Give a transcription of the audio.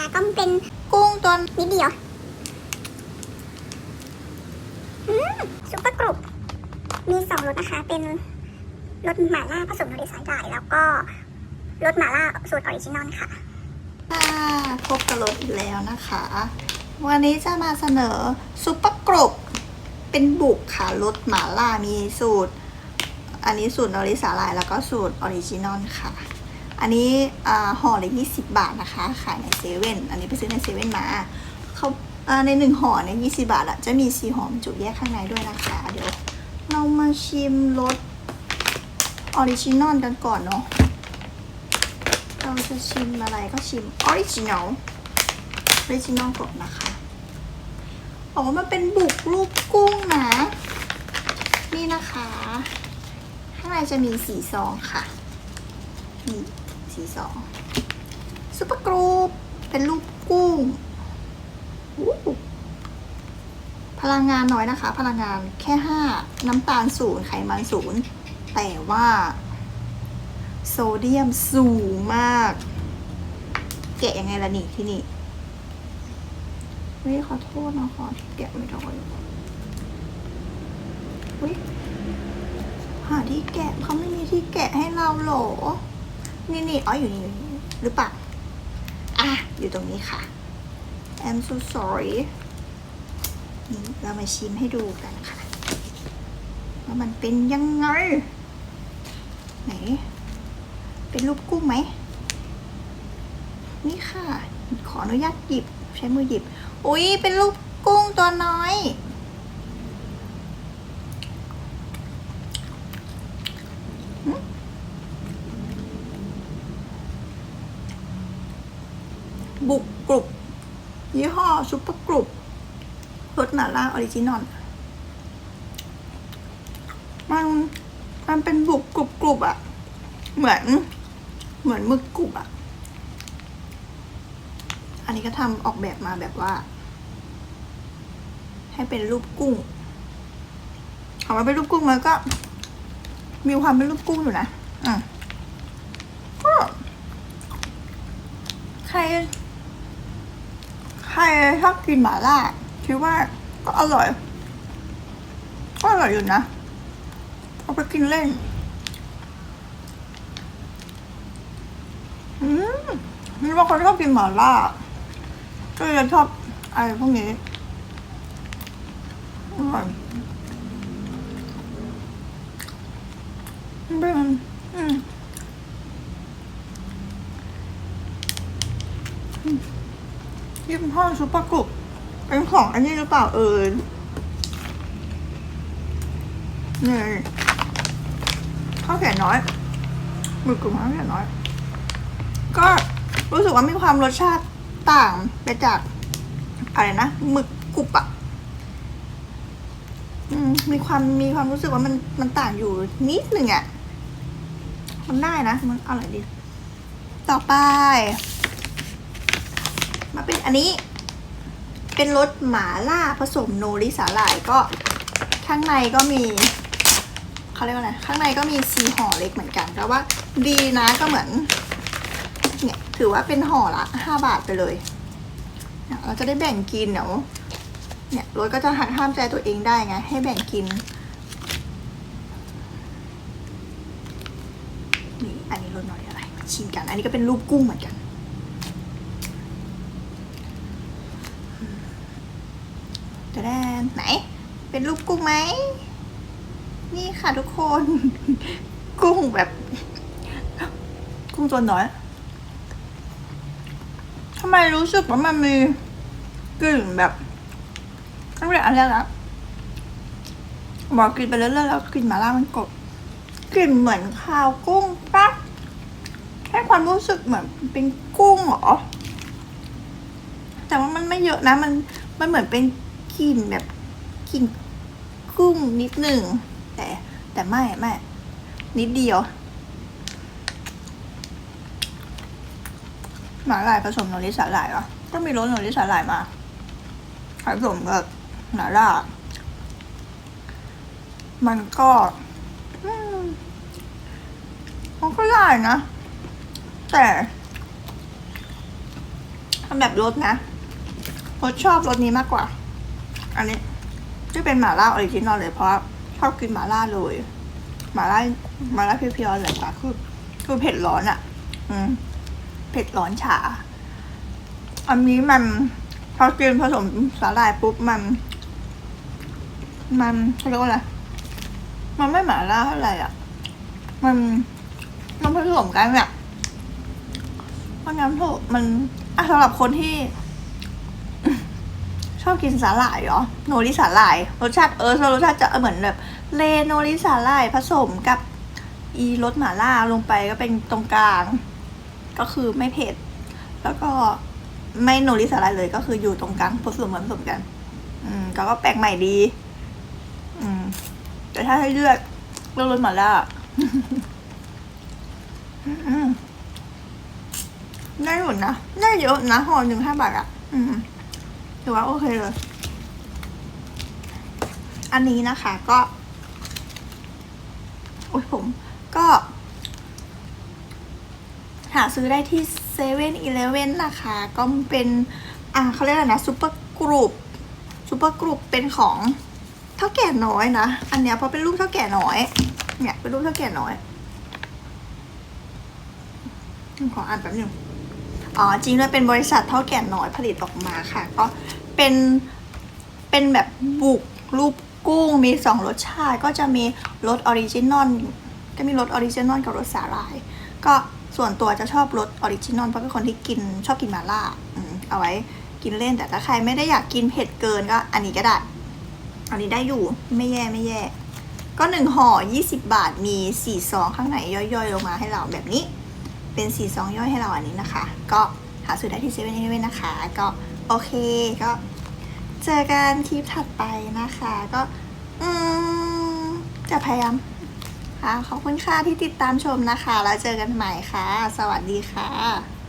นะคะก็เป็นกุ้งตัวนิดเดียวอืมซุปเปอร์กรุบมีสองรสนะคะ เป็นรสหม่าล่าผสมโนริสาหร่าย แล้วก็รสหม่าล่าสูตรออริจินอลค่ะพบกับรถอีกแล้วนะคะ วันนี้จะมาเสนอซุปเปอร์กรุบเป็นบุกค่ะรสหม่าล่ามีสูตร อันนี้สูตรนอริสาลายแล้วก็สูตรออริจินอลค่ะ อันนี้อ่าห่อละ20บาทนะคะ ขายในเซเว่นอันนี้ไปซื้อในเซเว่นมาเขาในหนึ่งห่อเนี่ย20บาทอะจะมีสีหอมจุแยกข้างในด้วยนะคะ เดี๋ยวเรามาชิมรสออริจินอลกันก่อนเนาะเราจะชิมอะไรก็ชิมออริจินอลออริจินอลก่อนนะคะอ๋อมันเป็นบุกรูปกุ้งนะ นี่นะคะ ข้างในจะมีสีซองค่ะนี่ สีซองซุปเปอร์กรูปเป็นรูปกุ้งพลังงานน้อยนะคะ พลังงานแค่ห้าน้ำตาลศูนย์ไขมันศูนย์แต่ว่า โซเดียมสูงมาก แกะยังไงล่ะนี่ที่นี่เฮ้ยขอโทษนะขอแกะไม่ได้เฮ้ยหาที่แกะเขาไม่มีที่แกะให้เราหรอ นี่นี่อ๋ออยู่นี่อยู่นี่หรือเปล่าอะอยู่ตรงนี้ค่ะ I'm so sorry นี่เรามาชิมให้ดูกันค่ะว่ามันเป็นยังไง ไหน เป็นรูปกุ้งไหม นี่ค่ะ ขออนุญาตหยิบ ใช้มือหยิบ อุ๊ย เป็นรูปกุ้งตัวน้อย หืมบุกกรุบ ยี่ห้อซุปเปอร์กรุบรสหมาล่าออริจินอลมันมันเป็นบุกกรุบกรุบอะเหมือน เหมือนมึกกรุบอะอันนี้ก็ทำออกแบบมาแบบว่า ให้เป็นรูปกุ้งออกมาเป็นรูปกุ้งมันก็ มีความเป็นรูปกุ้งอยู่นะ อืมก็ใคร ใครชอบกินหมาล่าคิดว่าก็อร่อย ก็อร่อยอยู่นะ เอาไปกินเล่น อืมนี่ว่าคนชอบกินหมาล่า ก็จะชอบอะไรพวกนี้อร่อยเป็นอืมอืม ยี่ห้อซุปปอร์กรุบเป็นของอันนี้หรือเปล่าเอ่ยนี่ข้าวแก่น้อยหมึกกลุ่มข้าวแก่น้อย ก็รู้สึกว่ามีความรสชาติต่างไปจากอะไรนะหมึกกรุบอะมมีความมีความรู้สึกว่ามันมันต่างอยู่นิดหนึ่งอะมันได้นะ มันอร่อยดี ต่อไป มาเป็นอันนี้ เป็นรสหมาล่าผสมโนริสาหร่ายก็ข้างในก็มีเขาเรียกว่าอะไรข้างในก็มีสีห่อเล็กเหมือนกันแต่ว่าดีนะก็เหมือนเนี่ยถือว่าเป็นห่อละห้าบาทไปเลยเราจะได้แบ่งกินเดี๋ยวเนี่ยรถก็จะหักห้ามใจตัวเองได้ไง ให้แบ่งกินนี่อันนี้รสหน่อยอะไร ชิมกัน อันนี้ก็เป็นรูปกุ้งเหมือนกัน จะได้ไหน เป็นรูปกุ้งไหม นี่ค่ะทุกคน กุ้งแบบ กุ้งตัวน้อยทำไมรู้สึกว่ามันมีกลิ่นแบบตั้งแต่อันแรกแล้วบอกกลิ่นไปเรื่อยๆแล้วกลิ่นหมาล่ามันกบกลิ่นเหมือนข้าวกุ้งปะให้ความรู้สึกเหมือนเป็นกุ้งเหรอ แต่ว่ามันไม่เยอะนะ มันมันเหมือนเป็น กลิ่นแบบกลิ่นกุ้งนิดหนึ่งแต่แต่ไม่ไม่นิดเดียวหมาลายผสมโนริสาหร่ายเหรอก็มีรสโนริสาหร่ายมาผสมกับหมาล่า มันก็มันก็ได้นะ แต่มันแบบรสนะรสชอบรสนี้มากกว่า อันนี้ที่เป็นหมาล่าออริจินอลเลยเพราะชอบกินหมาล่าเลยหมาล่าหมาล่าเพียวๆเลยค่ะคือคือเผ็ดร้อนอะ่ะ อืม เผ็ดร้อนฉา อันนี้มันพอกินผสมสาหร่ายปุ๊บมัน มันเขาเรียกว่าอะไรมันไม่หมาล่าเท่าไหร่อะ มันมันผสมกันอะเพราะงั้นเถอะมันอะสำหรับคนที่ อบกินสาหร่ายเหรอโนริสาหร่าย รสชาติเออรสชาติจะเหมือนแบบเลโนริสาหร่ายผสมกับอีรสหม่าล่าลงไปก็เป็นตรงกลาง ก็คือไม่เผ็ด แล้วก็ไม่โนริสาหร่ายเลยก็คืออยู่ตรงกลางผสมผสมกัน อืมก็ก็แปลกใหม่ดี อืม แต่ถ้าให้เลือกเลือกรสหม่าล่าได้หมดนะได้เยอะนะห่อหนึ่งห้าบาทอะ อืม ถือว่าโอเคเลย อันนี้นะคะก็ โอ้ยผมก็ หาซื้อได้ที่เซเว่นอีเลเว่นนะคะ ก็เป็น อ่าเขาเรียกอะไรนะซูเปอร์กรุ๊ปซูเปอร์กรุ๊ปเป็นของเท่าแก่น้อยนะ อันเนี้ยเพราะเป็นรูปเท่าแก่น้อย เนี่ยเป็นรูปเท่าแก่น้อยขออ่านแป๊บนึง อ๋อจริงด้วยเป็นบริษัทเท่าแก่น้อยผลิตออกมาค่ะ ก็เป็นเป็นแบบบุกรูปกุ้งมีสองรสชาติ ก็จะมีรสออริจินอลก็มีรสออริจินอลกับรสสาหร่าย ก็ส่วนตัวจะชอบรสออริจินอลเพราะเป็นคนที่กินชอบกินมาล่าเอาไว้กินเล่นแต่ถ้าใครไม่ได้อยากกินเผ็ดเกินก็อันนี้ก็ได้ อันนี้ได้อยู่ไม่แย่ไม่แย่ ก็หนึ่งห่อยี่สิบบาทมีสี่ซองข้างในย่อยๆ ลงมาให้เราแบบนี้ เป็นสีซองย่อยให้เราอันนี้นะคะ ก็หาซื้อได้ที่เซเว่นเว่นนะคะ ก็โอเคก็เจอกันคลิปถัดไปนะคะ ก็อืมจะพยายามค่ะขอบคุณค่ะที่ติดตามชมนะคะ แล้วเจอกันใหม่ค่ะ สวัสดีค่ะ